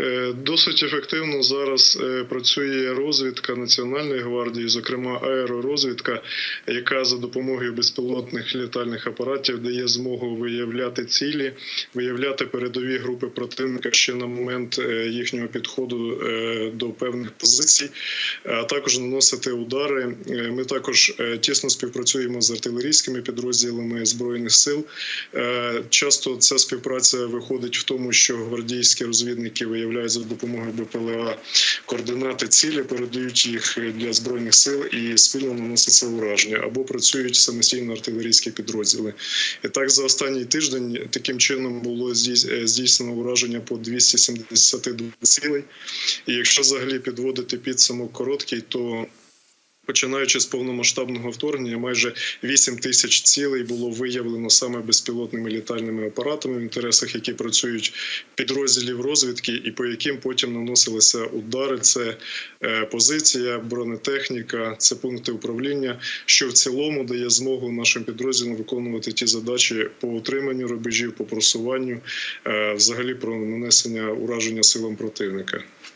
Е, Досить ефективно зараз е, працює розвідка Національної гвардії, зокрема аеророзвідка, яка за допомогою безпілотних літальних апаратів дає змогу виявляти цілі, виявляти передові групи противника ще на момент е, їхнього підходу до певних позицій, а також наносити удари. Ми також тісно співпрацюємо з артилерійськими підрозділами збройних сил. Часто ця співпраця виходить в тому, що гвардійські розвідники виявляють за допомогою БПЛА координати цілі, передають їх для збройних сил і спільно наноситься ураження або працюють самостійно артилерійські підрозділи. І так за останній тиждень таким чином було е, здійснено ураження по 272 цілей. І якщо взагалі підводити підсумок короткий, то Починаючи з повномасштабного вторгнення, майже 8 тисяч цілей було виявлено саме безпілотними літальними апаратами в інтересах, які працюють підрозділів розвідки, і по яким потім наносилися удари. Це е, позиція, бронетехніка, це пункти управління, що в цілому дає змогу нашим підрозділам виконувати ті задачі по утриманню рубежів, по просуванню, е, взагалі про нанесення ураження силам противника.